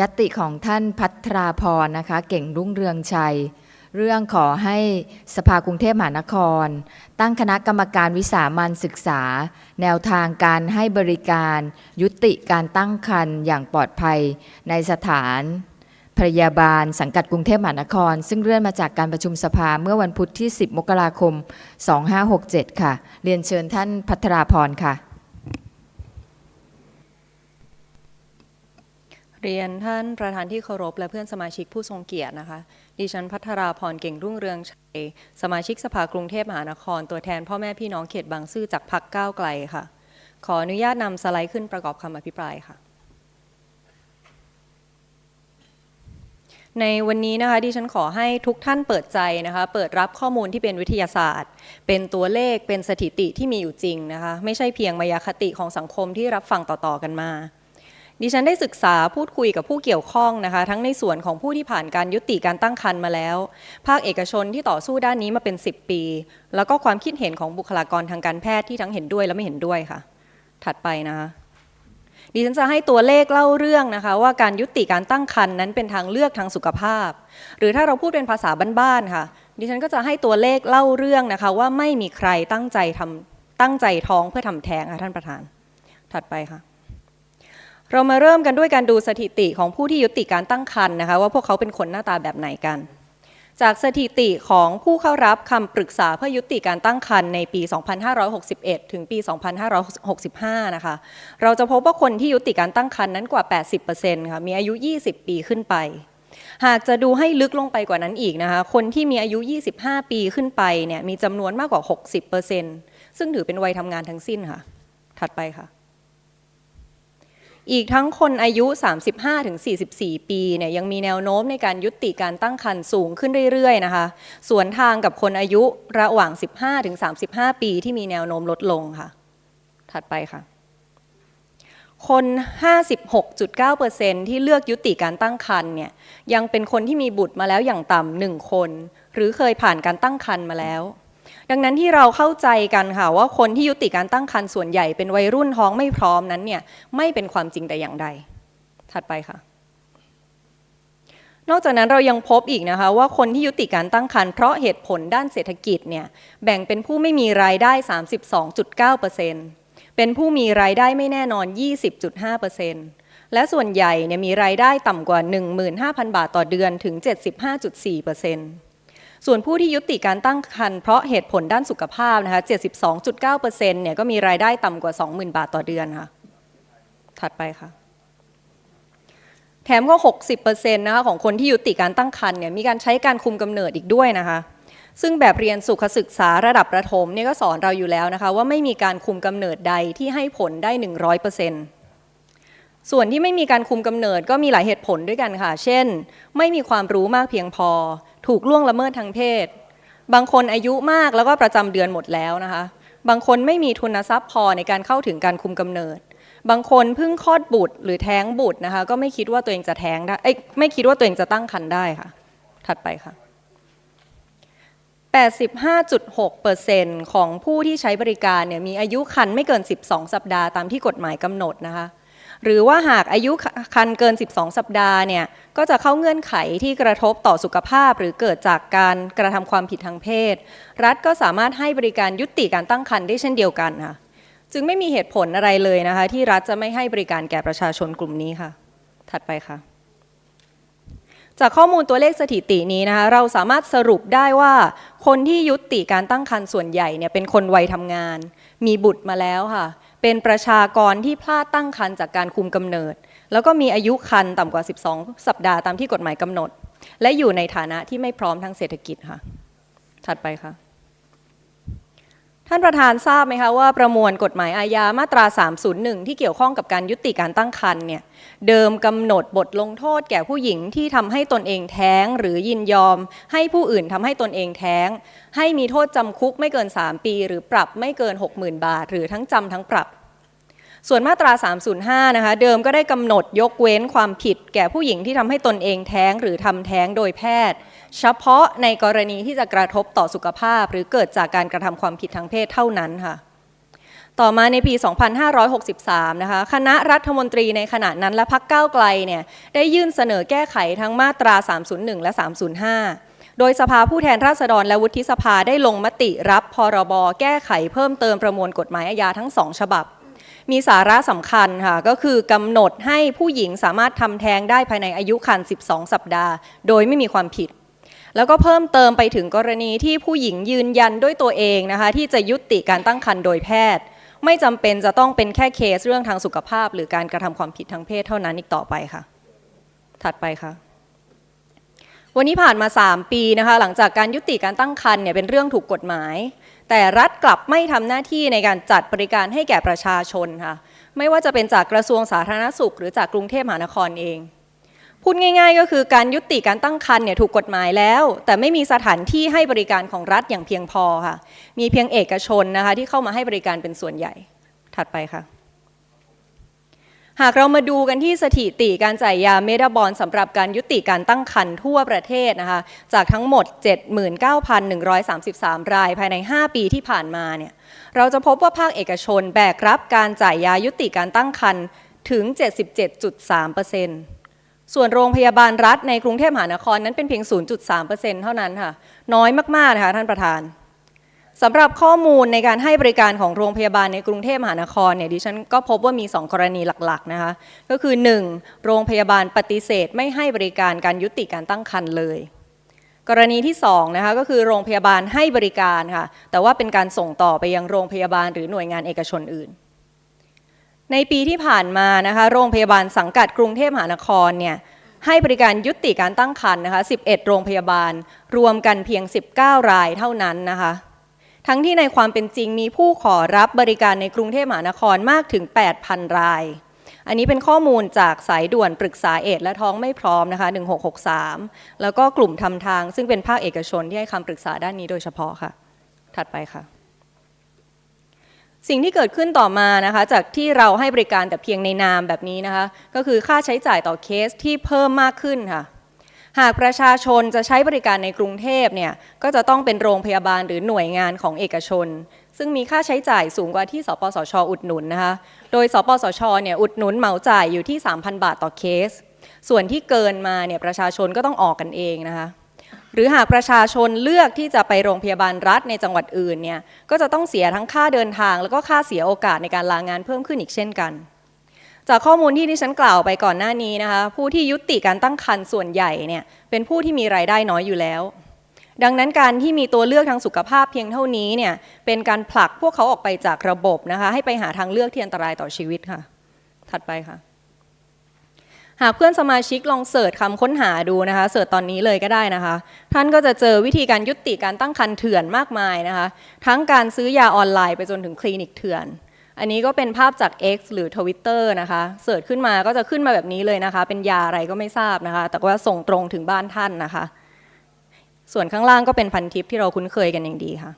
ยติของท่านพัทราพรนะคะ เก่งรุ่งเรืองชัย เรื่องขอให้สภากรุงเทพมหานคร ตั้งคณะกรรมการวิสามันศึกษา แนวทางการให้บริการ ยุติการตั้งครรภ์อย่างปลอดภัยในสถานพยาบาลสังกัดกรุงเทพมหานคร ซึ่งเลื่อนมาจากการประชุมสภาเมื่อวันพุธที่ 10 มกราคม 2567 ค่ะ เรียนเชิญท่านพัทราพรค่ะ เรียนท่านประธานที่เคารพและเพื่อนสมาชิกผู้ทรงเกียรตินะคะ ดิฉันพัทราพรเก่งรุ่งเรืองชัย สมาชิกสภากรุงเทพมหานคร ตัวแทนพ่อแม่พี่น้องเขตบางซื่อจากพักก้าวไกลค่ะ ขออนุญาตนำสไลด์ขึ้นประกอบคำอภิปรายค่ะ ในวันนี้นะคะดิฉันขอให้ทุกท่านเปิดใจนะคะ เปิดรับข้อมูลที่เป็นวิทยาศาสตร์ เป็นตัวเลขเป็นสถิติที่มีอยู่จริงนะคะ ไม่ใช่เพียงมายาคติของสังคมที่รับฟังต่อๆกันมา ดิฉันได้ศึกษาพูดคุยกับผู้เกี่ยวข้องนะคะ ทั้งในส่วนของผู้ที่ผ่านการยุติการตั้งครรภ์มาแล้ว ภาคเอกชนที่ต่อสู้ด้านนี้มาเป็น 10 ปี แล้วก็ความคิดเห็นของบุคลากรทางการแพทย์ที่ทั้งเห็นด้วยและไม่เห็นด้วยค่ะ ถัดไปนะคะดิฉันจะให้ตัวเลขเล่าเรื่องนะคะ ว่าการยุติการตั้งครรภ์นั้นเป็นทางเลือกทางสุขภาพ หรือถ้าเราพูดเป็นภาษาบ้านๆค่ะ ดิฉันก็จะให้ตัวเลขเล่าเรื่องนะคะ ว่าไม่มีใครตั้งใจทำตั้งใจท้องเพื่อทำแท้งค่ะท่านประธาน ถัดไปค่ะ เรามาเริ่มกันด้วยการดูสถิติของผู้ที่ยุติการตั้งครรภ์นะคะ ว่าพวกเขาเป็นคนหน้าตาแบบไหนกัน จากสถิติของผู้เข้ารับคำปรึกษาเพื่อยุติการตั้งครรภ์ในปี 2561 ถึงปี 2565 นะคะ เราจะพบว่าคนที่ยุติการตั้งครรภ์นั้นกว่า 80%ค่ะ มีอายุ 20 ปีขึ้นไปหากจะดูให้ลึกลงไปกว่านั้นอีกนะคะ คนที่มีอายุ 25 ปีขึ้นไปเนี่ยมีจำนวนมากกว่า 60%ซึ่งถือเป็นวัยทำงานทั้งสิ้นค่ะ ถัดไปค่ะ อีกทั้งคนอายุ 35-44 ปีเนี่ยยังมีแนวโน้มในการยุติการตั้งครรภ์สูงขึ้นเรื่อยๆนะคะสวนทางกับคนอายุระหว่าง 15-35 ปีที่มีแนวโน้มลดลงค่ะ ถัดไปค่ะ คน 56.9%ที่เลือกยุติการตั้งครรภ์เนี่ยยังเป็นคนที่มีบุตรมาแล้วอย่างต่ำหนึ่งคน หรือเคยผ่านการตั้งครรภ์มาแล้ว ดังนั้นที่เราเข้าใจกันค่ะว่าคนที่ยุติการตั้งครรภ์ส่วนใหญ่เป็นวัยรุ่นท้องไม่พร้อมนั้นเนี่ยไม่เป็นความจริงแต่อย่างใด ถัดไปค่ะ นอกจากนั้นเรายังพบอีกนะคะว่าคนที่ยุติการตั้งครรภ์เพราะเหตุผลด้านเศรษฐกิจเนี่ยแบ่งเป็นผู้ไม่มีรายได้ 32.9%เป็นผู้มีรายได้ไม่แน่นอน 20.5%และส่วนใหญ่เนี่ยมีรายได้ต่ำกว่า 15,000 บาทต่อเดือนถึง 75.4% ส่วนผู้ที่ยุติการตั้งครรภ์เพราะเหตุผลด้านสุขภาพนะคะ72.9%เนี่ยก็มีรายได้ต่ำกว่า 20,000 บาทต่อเดือนค่ะ ถัดไปค่ะ แถมก็ 60%นะคะของคนที่ยุติการตั้งครรภ์เนี่ยมีการใช้การคุมกำเนิดอีกด้วยนะคะซึ่งแบบเรียนสุขศึกษาระดับประถมเนี่ยก็สอนเราอยู่แล้วนะคะ ว่าไม่มีการคุมกำเนิดใดที่ให้ผลได้ 100%ส่วนที่ไม่มีการคุมกำเนิดก็มีหลายเหตุผลด้วยกันค่ะ เช่น ไม่มีความรู้มากเพียงพอ ถูกล่วงละเมิดทางเพศ บางคนอายุมากแล้วก็ประจำเดือนหมดแล้วนะคะ บางคนไม่มีทุนทรัพย์พอในการเข้าถึงการคุมกำเนิด บางคนเพิ่งคลอดบุตรหรือแท้งบุตรนะคะ ก็ไม่คิดว่าตัวเองจะแท้งได้เอ้ยไม่คิดว่าตัวเองจะตั้งครรภ์ได้ค่ะ ถัดไปค่ะ85.6%ของผู้ที่ใช้บริการเนี่ยมีอายุคันไม่เกิน 12 สัปดาห์ตามที่กฎหมายกำหนดนะคะ หรือว่าหากอายุคันเกิน 12 สัปดาห์เนี่ยก็จะเข้าเงื่อนไขที่กระทบต่อสุขภาพ หรือเกิดจากการกระทำความผิดทางเพศ รัฐก็สามารถให้บริการยุติการตั้งครรภ์ได้เช่นเดียวกันค่ะจึงไม่มีเหตุผลอะไรเลยนะคะ ที่รัฐจะไม่ให้บริการแก่ประชาชนกลุ่มนี้ค่ะ ถัดไปค่ะ จากข้อมูลตัวเลขสถิตินี้นะคะ เราสามารถสรุปได้ว่า คนที่ยุติการตั้งครรภ์ส่วนใหญ่เนี่ยเป็นคนวัยทำงาน มีบุตรมาแล้วค่ะ เป็นประชากรที่พลาดตั้งครรภ์จากการคุมกำเนิด แล้วก็มีอายุครรภ์ต่ำกว่า 12 สัปดาห์ตามที่กฎหมายกำหนด และอยู่ในฐานะที่ไม่พร้อมทางเศรษฐกิจค่ะ ถัดไปค่ะ ท่านประธานทราบไหมคะว่าประมวลกฎหมายอาญามาตรา 301 ที่เกี่ยวข้องกับการยุติการตั้งครรภ์เนี่ยเดิมกำหนดบทลงโทษแก่ผู้หญิงที่ทำให้ตนเองแท้งหรือยินยอม ให้ผู้อื่นทำให้ตนเองแท้ง ให้มีโทษจำคุกไม่เกิน 3 ปี หรือปรับไม่เกิน 60,000 บาท หรือทั้งจำทั้งปรับ ส่วนมาตรา 305 นะคะ เดิมก็ได้กำหนดยกเว้นความผิด แก่ผู้หญิงที่ทำให้ตนเองแท้งหรือทำแท้งโดยแพทย์ เฉพาะในกรณีที่จะกระทบต่อสุขภาพ หรือเกิดจากการกระทำความผิดทางเพศเท่านั้นค่ะ ต่อมาในปี 2563 นะคะ คณะรัฐมนตรีในขณะนั้นและพักก้าวไกลเนี่ยได้ยื่นเสนอแก้ไขทั้งมาตรา 301 และ 305โดยสภาผู้แทนราษฎรและวุฒิสภาได้ลงมติรับพรบ แก้ไขเพิ่มเติมประมวลกฎหมายอาญาทั้งสองฉบับ มีสาระสำคัญค่ะก็คือกำหนดให้ผู้หญิงสามารถทำแท้งได้ภายในอายุครรภ์12 สัปดาห์ โดยไม่มีความผิด แล้วก็เพิ่มเติมไปถึงกรณีที่ผู้หญิงยืนยันด้วยตัวเองนะคะที่จะยุติการตั้งครรภ์โดยแพทย์ ไม่จำเป็นจะต้องเป็นแค่เคสเรื่องทางสุขภาพ หรือการกระทำความผิดทางเพศเท่านั้นอีกต่อไปค่ะ ถัดไปค่ะวันนี้ผ่านมา 3 ปีนะคะหลังจากการยุติการตั้งครรภ์เนี่ยเป็นเรื่องถูกกฎหมาย แต่รัฐกลับไม่ทำหน้าที่ในการจัดบริการให้แก่ประชาชนค่ะ ไม่ว่าจะเป็นจากกระทรวงสาธารณสุข หรือจากกรุงเทพมหานครเอง พูดง่าย ๆ ก็คือการยุติการตั้งครรภ์เนี่ยถูกกฎหมายแล้ว แต่ไม่มีสถานที่ให้บริการของรัฐอย่างเพียงพอค่ะ มีเพียงเอกชนนะคะที่เข้ามาให้บริการเป็นส่วนใหญ่ ถัดไปค่ะ หากเรามาดูกันที่สถิติการจ่ายยาเมดาบอลสำหรับการยุติการตั้งครรภ์ทั่วประเทศนะคะจากทั้งหมด 79,133 รายภายใน 5 ปีที่ผ่านมาเนี่ยเราจะพบว่าภาคเอกชนแบกรับการจ่ายยายุติการตั้งครรภ์ถึง 77.3%ส่วนโรงพยาบาลรัฐในกรุงเทพมหานครนั้นเป็นเพียง 0.3%เท่านั้นค่ะน้อยมากๆนะคะท่านประธาน สำหรับข้อมูลในการให้บริการของโรงพยาบาลในกรุงเทพมหานครเนี่ยดิฉันก็พบว่ามี 2 กรณีหลักๆนะคะก็คือ 1. โรงพยาบาลปฏิเสธ ไม่ให้บริการการยุติการตั้งครรภ์เลย กรณีที่2นะคะก็คือโรงพยาบาลให้บริการค่ะแต่ว่าเป็นการส่งต่อไปยังโรงพยาบาลหรือหน่วยงานเอกชนอื่น ในปีที่ผ่านมานะคะโรงพยาบาลสังกัดกรุงเทพมหานครเนี่ยให้บริการยุติการตั้งครรภ์นะคะ11 โรงพยาบาล รวมกันเพียง 19 รายเท่านั้นนะคะ ทั้งที่ในความเป็นจริงมีผู้ขอรับบริการในกรุงเทพมหานครมากถึง 8,000 ราย อันนี้เป็นข้อมูลจากสายด่วนปรึกษาเอดและท้องไม่พร้อมนะคะ 1663 แล้วก็กลุ่มทำทาง ซึ่งเป็นภาคเอกชนที่ให้คำปรึกษาด้านนี้โดยเฉพาะค่ะ ถัดไปค่ะสิ่งที่เกิดขึ้นต่อมานะคะจากที่เราให้บริการแต่เพียงในนามแบบนี้นะคะ ก็คือค่าใช้จ่ายต่อเคสที่เพิ่มมากขึ้นค่ะ หากประชาชนจะใช้บริการในกรุงเทพเนี่ยก็จะต้องเป็นโรงพยาบาลหรือหน่วยงานของเอกชน ซึ่งมีค่าใช้จ่ายสูงกว่าที่สปสช อุดหนุนนะคะโดยสปสชเนี่ยอุดหนุนเหมาจ่ายอยู่ที่ 3,000 บาทต่อเคส ส่วนที่เกินมาเนี่ยประชาชนก็ต้องออกกันเองนะคะหรือหากประชาชนเลือกที่จะไปโรงพยาบาลรัฐในจังหวัดอื่นเนี่ยก็จะต้องเสียทั้งค่าเดินทาง แล้วก็ค่าเสียโอกาสในการลางานเพิ่มขึ้นอีกเช่นกัน จากข้อมูลที่ดิฉันกล่าวไปก่อนหน้านี้นะคะ ผู้ที่ยุติการตั้งครรภ์ส่วนใหญ่เนี่ยเป็นผู้ที่มีรายได้น้อยอยู่แล้ว ดังนั้นการที่มีตัวเลือกทางสุขภาพเพียงเท่านี้เนี่ยเป็นการผลักพวกเขาออกไปจากระบบนะคะ ให้ไปหาทางเลือกที่อันตรายต่อชีวิตค่ะ ถัดไปค่ะ หากเพื่อนสมาชิกลองเสิร์ชคำค้นหาดูนะคะเสิร์ชตอนนี้เลยก็ได้นะคะ ท่านก็จะเจอวิธีการยุติการตั้งครรภ์เถื่อนมากมายนะคะ ทั้งการซื้อยาออนไลน์ไปจนถึงคลินิกเถื่อน อันนี้ก็เป็นภาพจาก X หรือ Twitter นะคะเสิร์ชขึ้นมาก็จะขึ้นมาแบบนี้เลยนะคะ เป็นยาอะไรก็ไม่ทราบนะคะ แต่ว่าส่งตรงถึงบ้านท่านนะคะ ส่วนข้างล่างก็เป็นพันทิปที่เราคุ้นเคยกันอย่างดีค่ะ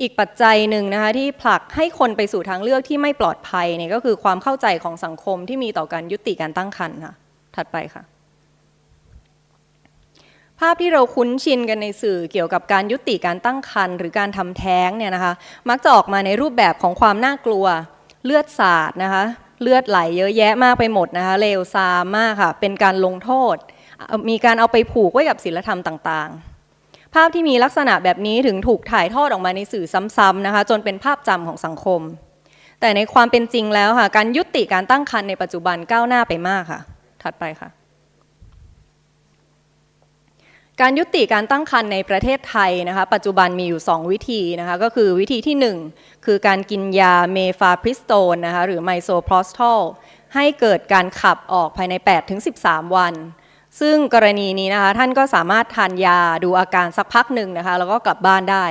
อีกปัจจัยหนึ่งนะคะที่ผลักให้คนไปสู่ทางเลือกที่ไม่ปลอดภัยเนี่ยก็คือความเข้าใจของสังคมที่มีต่อการยุติการตั้งครรภ์ค่ะ ถัดไปค่ะ ภาพที่เราคุ้นชินกันในสื่อเกี่ยวกับการยุติการตั้งครรภ์หรือการทำแท้งเนี่ยนะคะ มักจะออกมาในรูปแบบของความน่ากลัว เลือดสาดนะคะ เลือดไหลเยอะแยะมากไปหมดนะคะเลวซามมากค่ะ เป็นการลงโทษ มีการเอาไปผูกไว้กับศีลธรรมต่างๆ ภาพที่มีลักษณะแบบนี้ถึงถูกถ่ายทอดออกมาในสื่อซ้ำๆนะคะ จนเป็นภาพจำของสังคม แต่ในความเป็นจริงแล้วค่ะ การยุติการตั้งครรภ์ในปัจจุบันก้าวหน้าไปมากค่ะ ถัดไปค่ะ การยุติการตั้งครรภ์ในประเทศไทยนะคะปัจจุบันมีอยู่ 2 วิธีนะคะก็คือวิธีที่ 1 คือการกินยาเมฟาพริสโตนนะคะหรือไมโซพรอสทอลให้เกิดการขับออกภายใน 8-13 วัน ซึ่งกรณีนี้นะคะท่านก็สามารถทานยาดูอาการสักพักหนึ่งนะคะแล้วก็กลับบ้านได้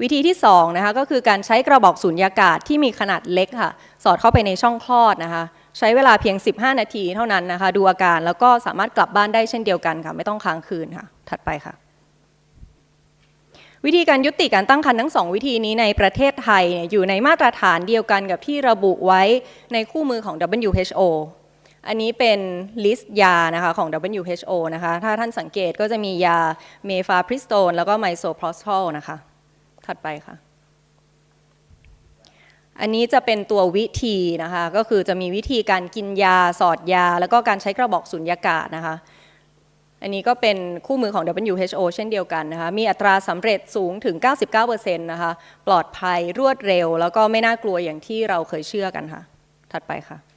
วิธีที่2นะคะก็คือการใช้กระบอกสูญญากาศที่มีขนาดเล็กค่ะสอดเข้าไปในช่องคลอดนะคะ ใช้เวลาเพียง 15 นาทีเท่านั้นนะคะ ดูอาการแล้วก็สามารถกลับบ้านได้เช่นเดียวกันค่ะ ไม่ต้องค้างคืนค่ะ ถัดไปค่ะ วิธีการยุติการตั้งครรภ์ทั้งสองวิธีนี้ในประเทศไทยเนี่ยอยู่ในมาตรฐานเดียวกันกับที่ระบุไว้ในคู่มือของ WHO อันนี้เป็นลิสต์ยานะคะของ WHO นะคะ ถ้าท่านสังเกตก็จะมียาเมฟาพริสโตนแล้วก็ไมโซพรอสทอลนะคะ ถัดไปค่ะ อันนี้จะเป็นตัววิธีนะคะ ก็คือจะมีวิธีการกินยาสอดยา แล้วก็การใช้กระบอกสุญญากาศนะคะ อันนี้ก็เป็นคู่มือของ WHO เช่นเดียวกันนะคะ มีอัตราสำเร็จสูงถึง 99%นะคะ ปลอดภัยรวดเร็ว แล้วก็ไม่น่ากลัวอย่างที่เราเคยเชื่อกันค่ะ ถัดไปค่ะ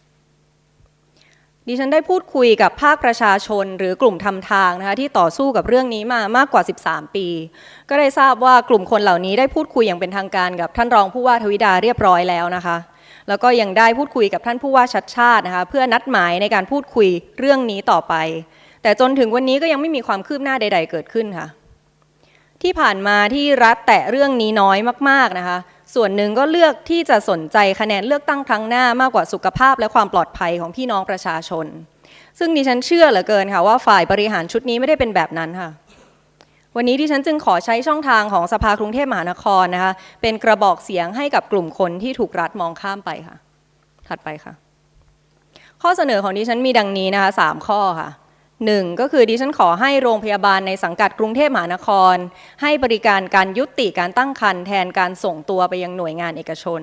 ดิฉันได้พูดคุยกับภาคประชาชนหรือกลุ่มทำทางนะคะที่ต่อสู้กับเรื่องนี้มามากกว่า 13 ปี ก็ได้ทราบว่ากลุ่มคนเหล่านี้ได้พูดคุยอย่างเป็นทางการกับท่านรองผู้ว่าทวิดาเรียบร้อยแล้วนะคะ แล้วก็ยังได้พูดคุยกับท่านผู้ว่าชัดชาตินะคะเพื่อนัดหมายในการพูดคุยเรื่องนี้ต่อไป แต่จนถึงวันนี้ก็ยังไม่มีความคืบหน้าใด ๆ เกิดขึ้นค่ะ ที่ผ่านมาที่รัฐแตะเรื่องนี้น้อยมาก ๆนะคะ ส่วนหนึ่งก็เลือกที่จะสนใจคะแนนเลือกตั้งครั้งหน้ามากกว่าสุขภาพและความปลอดภัยของพี่น้องประชาชน ซึ่งดิฉันเชื่อเหลือเกินค่ะว่าฝ่ายบริหารชุดนี้ไม่ได้เป็นแบบนั้นค่ะ วันนี้ดิฉันจึงขอใช้ช่องทางของสภากรุงเทพมหานครนะคะ เป็นกระบอกเสียงให้กับกลุ่มคนที่ถูกรัฐมองข้ามไปค่ะ ถัดไปค่ะ ข้อเสนอของดิฉันมีดังนี้นะคะสามข้อค่ะ หนึ่งก็คือดิฉันขอให้โรงพยาบาลในสังกัดกรุงเทพมหานคร ให้บริการการยุติการตั้งครรภ์แทนการส่งตัวไปยังหน่วยงานเอกชน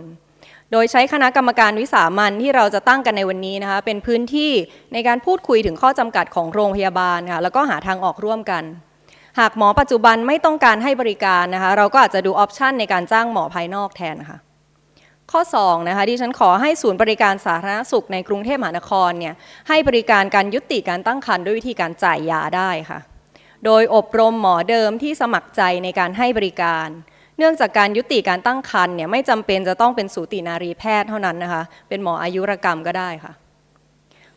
โดยใช้คณะกรรมการวิสามันที่เราจะตั้งกันในวันนี้นะคะเป็นพื้นที่ในการพูดคุยถึงข้อจำกัดของโรงพยาบาลค่ะแล้วก็หาทางออกร่วมกัน หากหมอปัจจุบันไม่ต้องการให้บริการนะคะเราก็อาจจะดูออปชันในการจ้างหมอภายนอกแทนค่ะ ข้อ2นะคะที่ฉันขอให้ศูนย์บริการสาธารณสุขในกรุงเทพมหานครเนี่ยให้บริการการยุติการตั้งครรภ์ด้วยวิธีการจ่ายยาได้ค่ะ โดยอบรมหมอเดิมที่สมัครใจในการให้บริการ เนื่องจากการยุติการตั้งครรภ์เนี่ยไม่จำเป็นจะต้องเป็นสูตินารีแพทย์เท่านั้นนะคะ เป็นหมออายุรกรรมก็ได้ค่ะ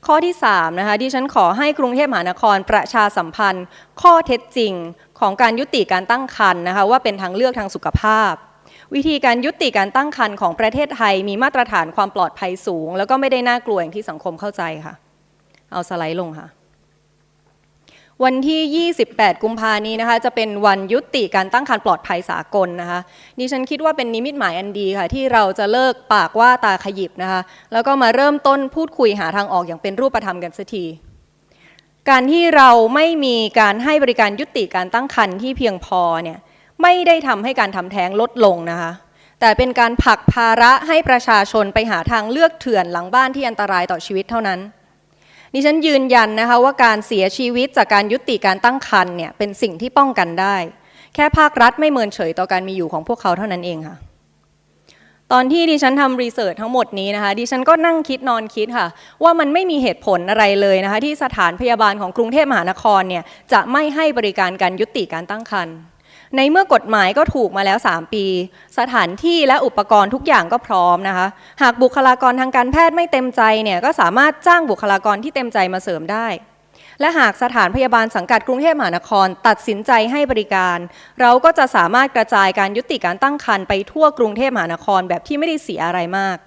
ข้อที่3นะคะที่ฉันขอให้กรุงเทพมหานครประชาสัมพันธ์ ข้อเท็จจริงของการยุติการตั้งครรภ์นะคะว่าเป็นทางเลือกทางสุขภาพ วิธีการยุติการตั้งครรภ์ของประเทศไทยมีมาตรฐานความปลอดภัยสูง แล้วก็ไม่ได้น่ากลัวอย่างที่สังคมเข้าใจค่ะ เอาสไลด์ลงค่ะ วันที่ 28 กุมภานี้นะคะ จะเป็นวันยุติการตั้งครรภ์ปลอดภัยสากลนะคะดิฉันคิดว่าเป็นนิมิตหมายอันดีค่ะ ที่เราจะเลิกปากว่าตาขยิบนะคะ แล้วก็มาเริ่มต้นพูดคุยหาทางออกอย่างเป็นรูปธรรมกันสักทีการที่เราไม่มีการให้บริการยุติการตั้งครรภ์ที่เพียงพอเนี่ย ไม่ได้ทำให้การทำแท้งลดลงนะคะ แต่เป็นการผลักภาระให้ประชาชนไปหาทางเลือกเถื่อนหลังบ้านที่อันตรายต่อชีวิตเท่านั้นดิฉันยืนยันนะคะว่าการเสียชีวิตจากการยุติการตั้งครรภ์เนี่ยเป็นสิ่งที่ป้องกันได้ แค่ภาครัฐไม่เมินเฉยต่อการมีอยู่ของพวกเขาเท่านั้นเองค่ะ ตอนที่ดิฉันทำรีเสิร์ชทั้งหมดนี้นะคะดิฉันก็นั่งคิดนอนคิดค่ะ ว่ามันไม่มีเหตุผลอะไรเลยนะคะ ที่สถานพยาบาลของกรุงเทพมหานครเนี่ยจะไม่ให้บริการการยุติการตั้งครรภ์ ในเมื่อกฎหมายก็ถูกมาแล้ว 3 ปี สถานที่และอุปกรณ์ทุกอย่างก็พร้อมนะคะ หากบุคลากรทางการแพทย์ไม่เต็มใจเนี่ยก็สามารถจ้างบุคลากรที่เต็มใจมาเสริมได้ และหากสถานพยาบาลสังกัดกรุงเทพมหานคร ตัดสินใจให้บริการ เราก็จะสามารถกระจายการยุติการตั้งครรภ์ไปทั่วกรุงเทพมหานครแบบที่ไม่ได้เสียอะไรมาก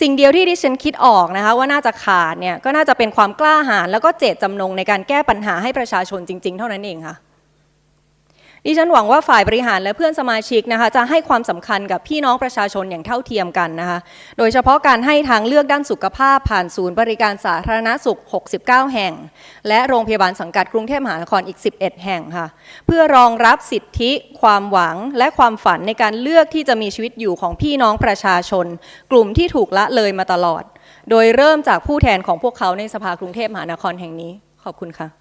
สิ่งเดียวที่ดิฉันคิดออกนะคะว่าน่าจะขาดเนี่ยก็น่าจะเป็นความกล้าหาญแล้วก็เจตจำนงในการแก้ปัญหาให้ประชาชนจริง ๆ เท่านั้นเองค่ะ ดิฉันหวังว่าฝ่ายบริหารและเพื่อนสมาชิกนะคะจะให้ความสำคัญกับพี่น้องประชาชนอย่างเท่าเทียมกันนะคะ โดยเฉพาะการให้ทางเลือกด้านสุขภาพผ่านศูนย์บริการสาธารณสุข 69 แห่ง และโรงพยาบาลสังกัดกรุงเทพมหานครอีก 11 แห่งค่ะ เพื่อรองรับสิทธิ ความหวังและความฝันในการเลือกที่จะมีชีวิตอยู่ของพี่น้องประชาชน กลุ่มที่ถูกละเลยมาตลอด โดยเริ่มจากผู้แทนของพวกเขาในสภากรุงเทพมหานครแห่งนี้ ขอบคุณค่ะ